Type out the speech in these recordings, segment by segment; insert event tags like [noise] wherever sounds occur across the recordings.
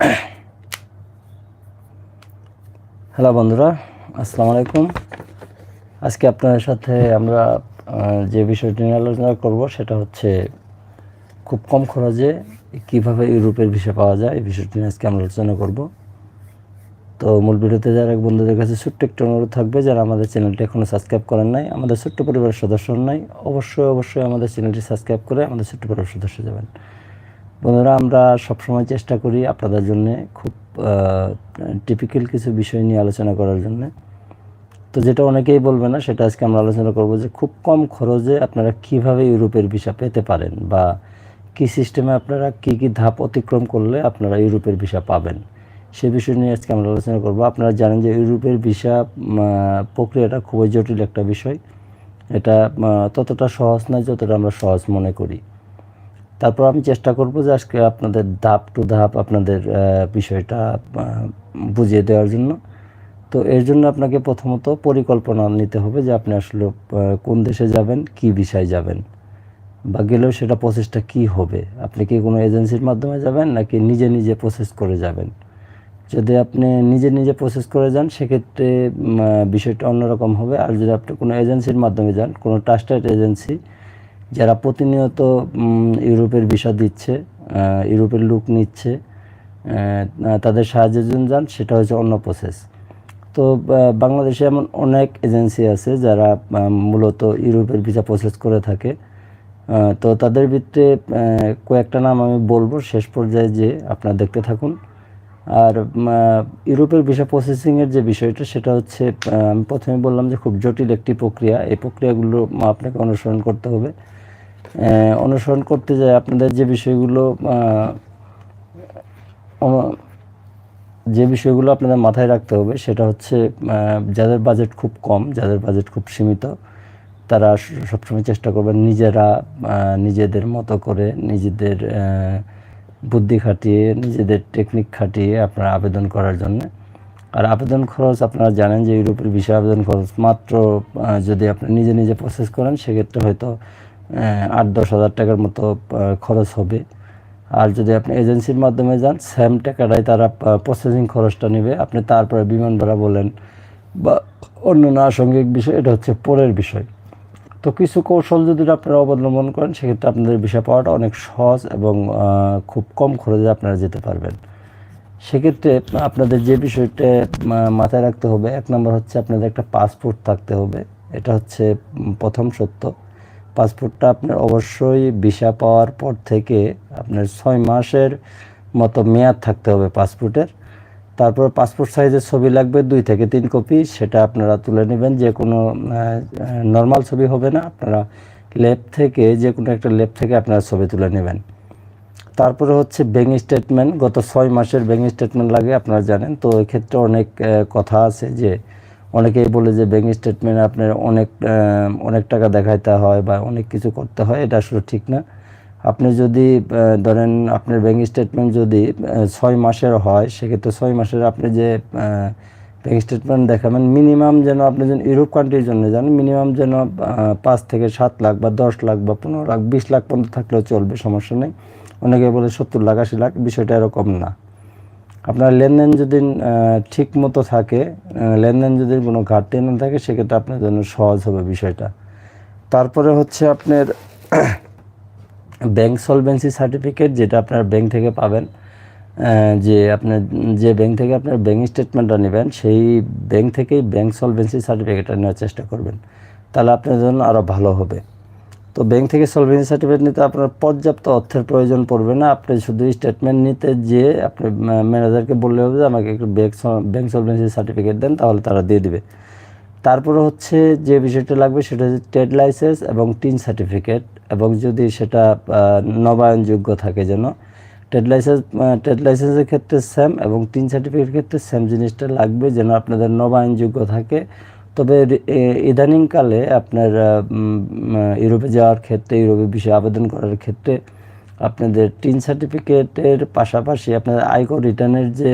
[coughs] Hello বন্ধুরা। আসসালামু আলাইকুম। আজকে আপনাদের সাথে আমরা যে বিষয়টি নিয়ে আলোচনা করব সেটা হচ্ছে খুব কম খরচে কীভাবে ইউরোপের ভিসা পাওয়া যায়, এই বিষয়টি নিয়ে আজকে আমরা আলোচনা করব। তো মূল ভিডিওতে যারা বন্ধুদের কাছে ছোট্ট একটু অনুরোধ থাকবে, যারা আমাদের চ্যানেলটি এখনও সাবস্ক্রাইব করেন নাই, আমাদের ছোট্ট পরিবারের সদস্য নাই, অবশ্যই অবশ্যই আমাদের চ্যানেলটি সাবস্ক্রাইব করে আমাদের ছোট্ট পরিবারের সদস্য যাবেন। বন্ধুরা, আমরা সবসময় চেষ্টা করি আপনাদের জন্য খুব টিপিক্যাল কিছু বিষয় নিয়ে আলোচনা করার জন্য। তো যেটা অনেকেই বলবে না, সেটা আজকে আমরা আলোচনা করব যে খুব কম খরচে আপনারা কীভাবে ইউরোপের ভিসা পেতে পারেন বা কি সিস্টেমে আপনারা কি কি ধাপ অতিক্রম করলে আপনারা ইউরোপের ভিসা পাবেন, সে বিষয় নিয়ে আজকে আমরা আলোচনা করব। আপনারা জানেন যে ইউরোপের ভিসা প্রক্রিয়াটা খুবই জটিল একটা বিষয়। এটা ততটা সহজ নয় যতটা আমরা সহজ মনে করি। তারপর আমি চেষ্টা করব যে আজকে আপনাদের ধাপ টু ধাপ আপনাদের বিষয়টা বুঝিয়ে দেওয়ার জন্য। তো এর জন্য আপনাকে প্রথমত পরিকল্পনা নিতে হবে যে আপনি আসলে কোন দেশে যাবেন, কি বিষয়ে যাবেন, বা গেলেও সেটা প্রসেসটা কি হবে। আপনি কি কোনো এজেন্সির মাধ্যমে যাবেন, নাকি নিজে নিজে প্রসেস করে যাবেন? যদি আপনি নিজে নিজে প্রসেস করে যান, সেক্ষেত্রে বিষয়টা অন্যরকম হবে। আর যদি আপনি কোনো এজেন্সির মাধ্যমে যান, কোনো ট্রাস্টেড এজেন্সি যারা প্রতিনিয়ত ইউরোপের ভিসা দিচ্ছে ইউরোপের লুক নিচ্ছে তাদের সাহায্যের জন্য যান, সেটা হচ্ছে অন্য প্রসেস তো বাংলাদেশে এমন অনেক এজেন্সি আছে যারা মূলত ইউরোপের ভিসা প্রসেস করে থাকে। তো তাদের ভিতরে কয়েকটা নাম আমি বলব, শেষ পর্যায়ে যে আপনারা দেখতে থাকুন। আর ইউরোপের ভিসা প্রসেসিংয়ের যে বিষয়টা, সেটা হচ্ছে আমি প্রথমে বললাম যে খুব জটিল একটি প্রক্রিয়া। এই প্রক্রিয়াগুলো আপনাকে অনুসরণ করতে হবে। অনুসরণ করতে যায় আপনাদের যে বিষয়গুলো যে বিষয়গুলো আপনাদের মাথায় রাখতে হবে, সেটা হচ্ছে যাদের বাজেট খুব কম, যাদের বাজেট খুব সীমিত, তারা সবসময় চেষ্টা করবেন নিজেরা নিজেদের মতো করে নিজেদের বুদ্ধি খাটিয়ে, নিজেদের টেকনিক খাটিয়ে আপনারা আবেদন করার জন্য। আর আবেদন খরচ আপনারা জানেন যে ইউরোপের বিষয়ে আবেদন খরচ মাত্র যদি আপনি নিজে নিজে প্রসেস করেন, সেক্ষেত্রে হয়তো আট, দশ হাজার টাকার মতো খরচ হবে। আর যদি আপনি এজেন্সির মাধ্যমে যান সেম টাকাটাই তারা প্রসেসিং খরচটা নেবে। আপনি তারপরে বিমান ভাড়া বলেন বা অন্যান্য আসাঙ্গিক বিষয়, এটা হচ্ছে পরের বিষয়। তো কিছু কৌশল যদি আপনারা অবলম্বন করেন, সেক্ষেত্রে আপনাদের বিষয় পাওয়াটা অনেক সহজ এবং খুব কম খরচে আপনারা যেতে পারবেন। সেক্ষেত্রে আপনাদের যে বিষয়টা মাথায় রাখতে হবে, এক নম্বর হচ্ছে আপনাদের একটা পাসপোর্ট থাকতে হবে। এটা হচ্ছে প্রথম সত্য। পাসপোর্টটা আপনার অবশ্যই ভিসা পাওয়ার পর থেকে আপনার ছয় মাসের মতো মেয়াদ থাকতে হবে পাসপোর্টের। তারপর পাসপোর্ট সাইজের ছবি লাগবে দুই থেকে তিন কপি, সেটা আপনারা তুলে নেবেন। যে কোনো নর্মাল ছবি হবে না, আপনারা লেপ থেকে যে কোনো একটা লেপ থেকে আপনারা ছবি তুলে নেবেন। তারপরে হচ্ছে ব্যাঙ্ক স্টেটমেন্ট গত ছয় মাসের ব্যাঙ্ক স্টেটমেন্ট লাগে, আপনারা জানেন। তো এক্ষেত্রে অনেক কথা আছে যে অনেকেই বলে যে ব্যাঙ্ক স্টেটমেন্ট আপনার অনেক অনেক টাকা দেখাইতে হয় বা অনেক কিছু করতে হয়, এটা আসলে ঠিক না। আপনি যদি ধরেন আপনার ব্যাঙ্ক স্টেটমেন্ট যদি ছয় মাসের হয়, সেক্ষেত্রে ছয় মাসের আপনি যে ব্যাঙ্ক স্টেটমেন্ট দেখাবেন মিনিমাম যেন আপনি যেন ইউরোপ কান্ট্রির জন্য যান মিনিমাম যেন পাঁচ থেকে সাত লাখ বা দশ লাখ বা পনেরো লাখ, বিশ লাখ পর্যন্ত থাকলেও চলবে, সমস্যা নেই। অনেকে বলে সত্তর লাখ, আশি লাখ, বিষয়টা এরকম না। আপনার লেনদেন যদি ঠিক মতো থাকে লেনদেন যদি কোনো ঘাটতি না থাকে, সেক্ষেত্রে আপনার জন্য সহজ হবে বিষয়টা। তারপরে হচ্ছে আপনার ব্যাংক সলভেন্সি সার্টিফিকেট যেটা আপনার ব্যাংক থেকে পাবেন যে আপনার যে ব্যাংক থেকে আপনার ব্যাংক স্টেটমেন্টটা নেবেন, সেই ব্যাংক থেকেই ব্যাংক সলভেন্সি সার্টিফিকেটটা নেওয়ার চেষ্টা করবেন। তাহলে আপনার জন্য আরও ভালো হবে। তো ব্যাংক থেকে সলভেন্সি সার্টিফিকেট নিতে আপনার পর্যাপ্ত অর্থের প্রয়োজন পড়বে না। আপনি শুধু স্টেটমেন্ট নিতে যে আপনি ম্যানেজারকে বললে হবে যে, আমাকে একটু ব্যাংক ব্যাংক সলভেন্সি সার্টিফিকেট দেন, তাহলে তারা দিয়ে দিবে। তারপরে হচ্ছে যে বিষয়টা লাগবে, সেটা হচ্ছে ট্রেড লাইসেন্স এবং টিন সার্টিফিকেট এবং যদি সেটা নবায়নযোগ্য থাকে যেন ট্রেড লাইসেন্স ট্রেড লাইসেন্সের ক্ষেত্রে সেম এবং টিন সার্টিফিকেটের ক্ষেত্রে সেম জিনিসটা লাগবে যেন আপনাদের নবায়নযোগ্য থাকে। তবে ইদানিংকালে আপনার ইউরোপে যাওয়ার ক্ষেত্রে ইউরোপে বিষয়ে আবেদন করার ক্ষেত্রে আপনাদের টিন সার্টিফিকেটের পাশাপাশি আপনাদের আয়কর রিটার্নের যে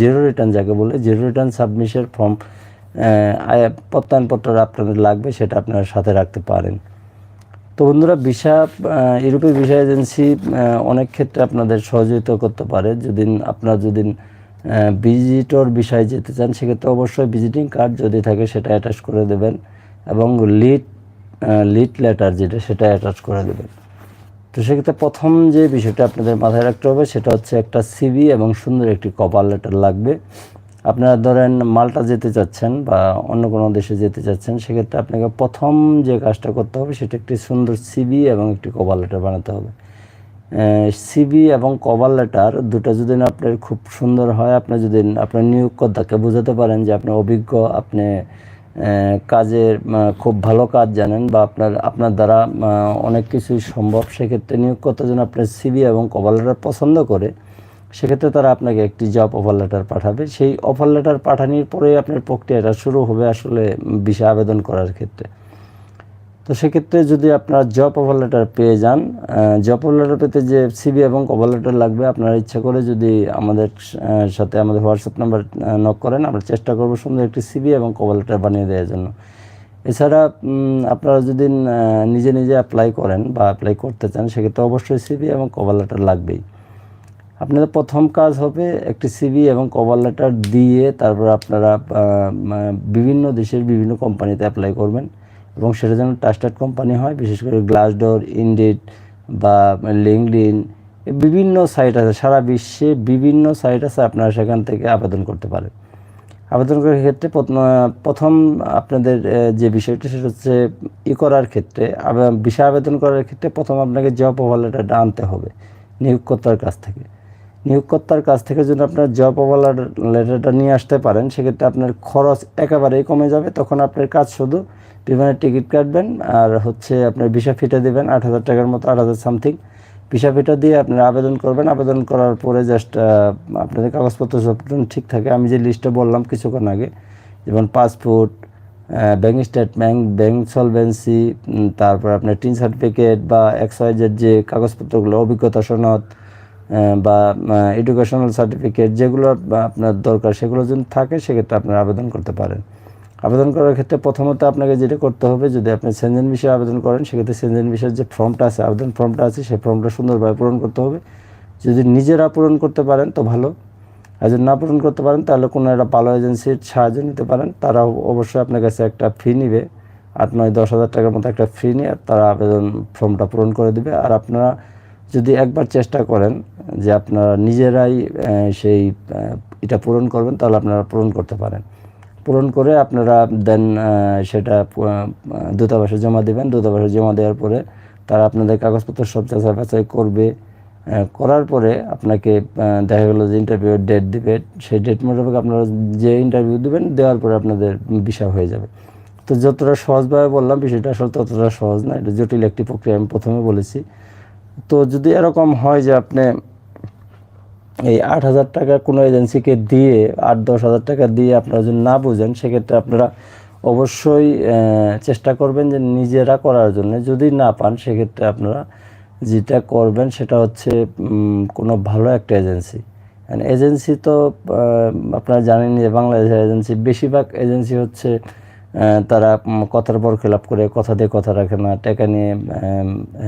জিরো রিটার্ন যাকে বলে জিরো রিটার্ন সাবমিশন ফর্ম প্রত্যয়নপত্র আপনাদের লাগবে সেটা আপনারা সাথে রাখতে পারেন। তো বন্ধুরা ভিসা আহ, ইউরোপের ভিসা এজেন্সি অনেক ক্ষেত্রে আপনাদের সহযোগিতা করতে পারে। যদি আপনার যদি ভিজিটর বিষয়ে যেতে চান, সেক্ষেত্রে অবশ্যই ভিজিটিং কার্ড যদি থাকে সেটা অ্যাটাচ করে দেবেন এবং লিড লিড লেটার যেটা সেটা অ্যাটাচ করে দেবেন। তো সেক্ষেত্রে প্রথম যে বিষয়টা আপনাদের মাথায় রাখতে হবে সেটা হচ্ছে একটা সিভি এবং সুন্দর একটি কপার লেটার লাগবে। আপনারা ধরেন মালটা যেতে চাচ্ছেন বা অন্য কোনো দেশে যেতে চাচ্ছেন, সেক্ষেত্রে আপনাকে প্রথম যে কাজটা করতে হবে সেটা একটি সুন্দর সিবি এবং একটি কভার লেটার বানাতে হবে। সিভি এবং কভার লেটার দুটো যদি আপনার খুব সুন্দর হয়, আপনি যদি আপনার নিয়োগকর্তাকে বোঝাতে পারেন যে আপনি অভিজ্ঞ, আপনি কাজের খুব ভালো কাজ জানেন বা আপনার আপনার দ্বারা অনেক কিছুই সম্ভব, সেক্ষেত্রে নিয়োগকর্তা যেন আপনার সিভি এবং কভার লেটার পছন্দ করে, সেক্ষেত্রে তারা আপনাকে একটি জব অফার লেটার পাঠাবে। সেই অফার লেটার পাঠানোর পরেই আপনার প্রক্রিয়াটা শুরু হবে আসলে বিষয় আবেদন করার ক্ষেত্রে। তো সেক্ষেত্রে যদি আপনারা জব অফার লেটার পেয়ে যান জব অফার লেটার পেতে যে সিবি এবং কভার লেটার লাগবে, আপনারা ইচ্ছা করে যদি আমাদের সাথে আমাদের হোয়াটসঅ্যাপ নাম্বার নক করেন, আমরা চেষ্টা করব সুন্দর একটি সিবি এবং কভার লেটার বানিয়ে দেওয়ার জন্য। এছাড়া আপনারা যদি নিজে নিজে অ্যাপ্লাই করেন বা অ্যাপ্লাই করতে চান, সেক্ষেত্রে অবশ্যই সিবি এবং কভার লেটার লাগবেই। আপনাদের প্রথম কাজ হবে একটি সিভি এবং কভার লেটার দিয়ে তারপর আপনারা বিভিন্ন দেশের বিভিন্ন কোম্পানিতে অ্যাপ্লাই করবেন। এবং সেটা যেন ট্রাস্টেড কোম্পানি হয়, বিশেষ করে গ্লাসডোর ইন্ডিড বা লিঙ্কডিন বিভিন্ন সাইট আছে, সারা বিশ্বে বিভিন্ন সাইট আছে আপনারা সেখান থেকে আবেদন করতে পারেন। আবেদন করার ক্ষেত্রে প্রথম আপনাদের যে বিষয়টি সেটা হচ্ছে ই করার ক্ষেত্রে ভিসা আবেদন করার ক্ষেত্রে প্রথম আপনাকে জব অফার লেটারটা আনতে হবে নিয়োগকর্তার কাছ থেকে। নিয়োগকর্তার কাছ থেকে যদি আপনার জব অফার লেটারটা নিয়ে আসতে পারেন, সেক্ষেত্রে আপনার খরচ একেবারেই কমে যাবে, তখন আপনার কাজ শুধু বিমানের টিকিট কাটবেন আর হচ্ছে আপনার ভিসা ফিটা দেবেন আট হাজার টাকার মতো, আট হাজার সামথিং। ভিসা ফিটা দিয়ে আপনারা আবেদন করবেন। আবেদন করার পরে জাস্ট আপনাদের কাগজপত্র সব ঠিক থাকে। আমি যে লিস্টটা বললাম কিছুক্ষণ আগে, যেমন passport bank statement bank solvency তারপর আপনার টিন সার্টিফিকেট বা এক্সওয়াইজের যে কাগজপত্রগুলো, অভিজ্ঞতা সনদ বা এডুকেশনাল সার্টিফিকেট যেগুলো আপনার দরকার সেগুলো যদি থাকে, সেক্ষেত্রে আপনারা আবেদন করতে পারেন। আবেদন করার ক্ষেত্রে প্রথমত আপনাকে যেটা করতে হবে, যদি আপনি সেনজেন বিষয়ে আবেদন করেন, সেক্ষেত্রে সেনজেন বিষয়ের যে ফর্মটা আছে, আবেদন ফর্মটা আছে, সেই ফর্মটা সুন্দরভাবে পূরণ করতে হবে। যদি নিজেরা পূরণ করতে পারেন, তো ভালো। আর যদি না পূরণ করতে পারেন, তাহলে কোনো একটা ভালো এজেন্সির সাহায্য নিতে পারেন। তারা অবশ্যই আপনার কাছে একটা ফি নিবে, আট, নয়, দশ হাজার টাকার মতো একটা ফি নিয়ে তারা আবেদন ফর্মটা পূরণ করে দেবে। আর আপনারা যদি একবার চেষ্টা করেন যে আপনারা নিজেরাই সেই এটা পূরণ করবেন, তাহলে আপনারা পূরণ করতে পারেন। পূরণ করে আপনারা দেন সেটা দূতাবাসে জমা দেবেন। দূতাবাসে জমা দেওয়ার পরে তারা আপনাদের কাগজপত্র সব যাচাই বাছাই করবে। করার পরে আপনাকে দেখা গেলো যে ইন্টারভিউয়ের ডেট দিবে। সেই ডেট মোতাবেক আপনারা যে ইন্টারভিউ দেবেন, দেওয়ার পরে আপনাদের বিষয় হয়ে যাবে। তো যতটা সহজভাবে বললাম, বিষয়টা আসলে ততটা সহজ না। এটা জটিল একটি প্রক্রিয়া, আমি প্রথমে বলেছি। তো যদি এরকম হয় যে আপনি এই আট হাজার টাকা কোনো এজেন্সিকে দিয়ে, আট দশ হাজার টাকা দিয়ে আপনারা যদি না বুঝেন, সেক্ষেত্রে আপনারা অবশ্যই চেষ্টা করবেন যে নিজেরা করার জন্য। যদি না পান, সেক্ষেত্রে আপনারা যেটা করবেন, সেটা হচ্ছে কোনো ভালো একটা এজেন্সি। এজেন্সি তো আপনারা জানেন যে বাংলাদেশের এজেন্সি, বেশিরভাগ এজেন্সি হচ্ছে তারা কথার পর খেলাপ করে, কথা দিয়ে কথা রাখে না, টাকা নিয়ে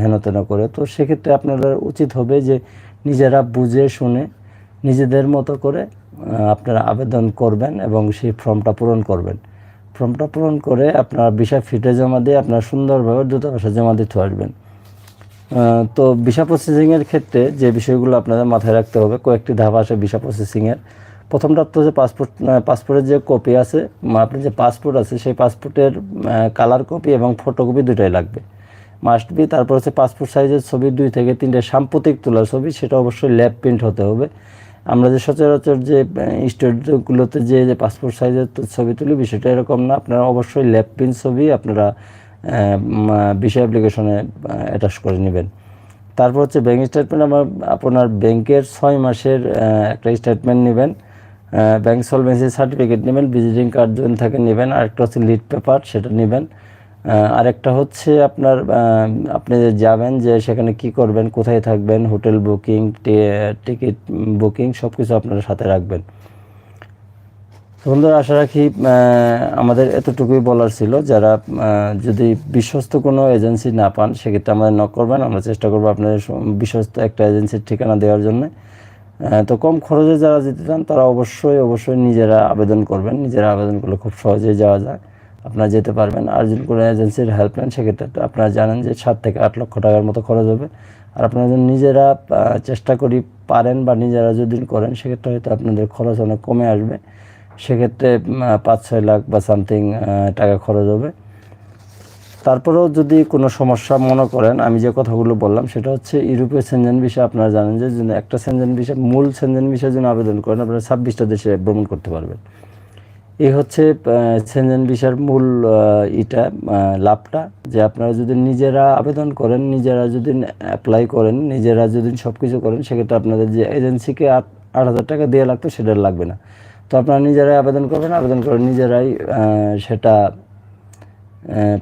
হেনতেন করে। তো সেক্ষেত্রে আপনাদের উচিত হবে যে নিজেরা বুঝে শুনে নিজেদের মতো করে আপনারা আবেদন করবেন এবং সেই ফর্মটা পূরণ করবেন। ফর্মটা পূরণ করে আপনার ভিসা ফিটে জমা দিয়ে আপনার সুন্দরভাবে দূতাবাসে জমা দিতে আসবেন তো ভিসা প্রসেসিংয়ের ক্ষেত্রে যে বিষয়গুলো আপনাদের মাথায় রাখতে হবে, কয়েকটি ধাপ আসে ভিসা প্রসেসিংয়ের প্রথমটা তো যে পাসপোর্ট পাসপোর্টের যে কপি আছে আপনার যে পাসপোর্ট আছে, সেই পাসপোর্টের কালার কপি এবং ফটোকপি দুটাই লাগবে। মাস্ট বি তারপর হচ্ছে পাসপোর্ট সাইজের ছবি, দুই থেকে তিনটে সাম্প্রতিক তোলা ছবি, সেটা অবশ্যই ল্যাব প্রিন্ট হতে হবে। আমরা যে সচরাচর যে স্টুডিওগুলোতে যে যে পাসপোর্ট সাইজের ছবি তুলি, বিষয়টা এরকম না। আপনারা অবশ্যই ল্যাব প্রিন্ট ছবি আপনারা বিষয় অ্যাপ্লিকেশনে অ্যাটাচ করে নেবেন। তারপর হচ্ছে ব্যাঙ্ক স্টেটমেন্ট আমার আপনার ব্যাংকের ছয় মাসের একটা স্টেটমেন্ট নেবেন। ব্যাংক সলভেন্সি সার্টিফিকেট নেবেন ভিজিটিং কার্ড যদি থাকে নেবেন, আরেকটা হচ্ছে লিড পেপার সেটা নেবেন। আরেকটা হচ্ছে আপনার আপনি যাবেন যে সেখানে কি করবেন, কোথায় থাকবেন, হোটেল বুকিং টিকিট বুকিং সব কিছু আপনার সাথে রাখবেন। বন্ধুরা, আশা রাখি আমাদের এতটুকুই বলার ছিল। যারা যদি বিশ্বস্ত কোনো এজেন্সি না পান, সেক্ষেত্রে আমাদের নক করবেন। আমরা চেষ্টা করব আপনাদের বিশ্বস্ত একটা এজেন্সির ঠিকানা দেওয়ার জন্য। তো কম খরচে যারা যেতে চান, তারা অবশ্যই অবশ্যই নিজেরা আবেদন করবেন। নিজেরা আবেদন করলে খুব সহজেই যাওয়া যায়। আপনারা যেতে পারবেন। আর যদি কোনো এজেন্সির হেল্পলাইন সেক্ষেত্রে আপনারা জানেন যে সাত থেকে আট লক্ষ টাকার মতো খরচ হবে। আর আপনারা যদি নিজেরা চেষ্টা করি পারেন বা নিজেরা যদি করেন, সেক্ষেত্রে হয়তো আপনাদের খরচ অনেক কমে আসবে। সেক্ষেত্রে পাঁচ, ছয় লাখ বা সামথিং টাকা খরচ হবে। তারপরেও যদি কোনো সমস্যা মনে করেন, আমি যে কথাগুলো বললাম, সেটা হচ্ছে ইউরোপীয় সেনজেন বিষয়ে আপনারা জানেন যে একটা সেনজেন বিষয় মূল সেনজেন বিষয়ের জন্য আবেদন করেন, আপনারা ছাব্বিশটা দেশে ভ্রমণ করতে পারবেন। এই হচ্ছে সেনজেন বিষয়ের মূল এটা লাভটা। যে আপনারা যদি নিজেরা আবেদন করেন, নিজেরা যদি অ্যাপ্লাই করেন, নিজেরা যদি সব কিছু করেন, সেক্ষেত্রে আপনাদের যে এজেন্সিকে আট আট হাজার টাকা দেওয়া লাগতো, সেটা লাগবে না। তো আপনারা নিজেরাই আবেদন করবেন, আবেদন করে নিজেরাই সেটা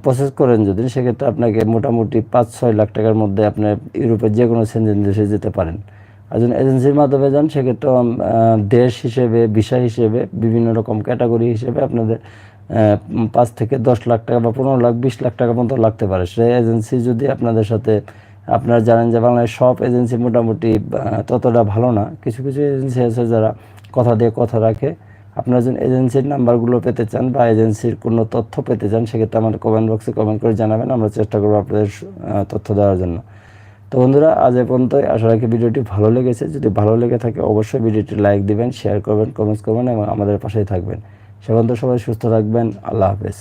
প্রসেস করেন যদি, সেক্ষেত্রে আপনাকে মোটামুটি পাঁচ ছয় লাখ টাকার মধ্যে আপনার ইউরোপের যে কোনো সেনজেন দেশে যেতে পারেন। যদি এজেন্সির মাধ্যমে যান, সেক্ষেত্রে দেশ হিসেবে, বিষয় হিসেবে, বিভিন্ন রকম ক্যাটাগরি হিসেবে আপনাদের পাঁচ থেকে দশ লাখ টাকা বা পনেরো লাখ, বিশ লাখ টাকা পর্যন্ত লাগতে পারে। সেই এজেন্সি যদি আপনাদের সাথে, আপনারা জানেন যে বাংলাদেশ সব এজেন্সি মোটামুটি ততটা ভালো না। কিছু কিছু এজেন্সি আছে যারা কথা দিয়ে কথা রাখে। আপনারা যদি এজেন্সির নাম্বারগুলো পেতে চান বা এজেন্সির কোনো তথ্য পেতে চান, সেক্ষেত্রে আমাদের কমেন্ট বক্সে কমেন্ট করে জানাবেন। আমরা চেষ্টা করব আপনাদের তথ্য দেওয়ার জন্য। তো বন্ধুরা, আজ এ পর্যন্তই। আশা রাখি ভিডিওটি ভালো লেগেছে। যদি ভালো লেগে থাকে, অবশ্যই ভিডিওটি লাইক দিবেন, শেয়ার করবেন, কমেন্টস করবেন এবং আমাদের পাশেই থাকবেন। সে সবাই সুস্থ থাকবেন। আল্লাহ হাফেজ।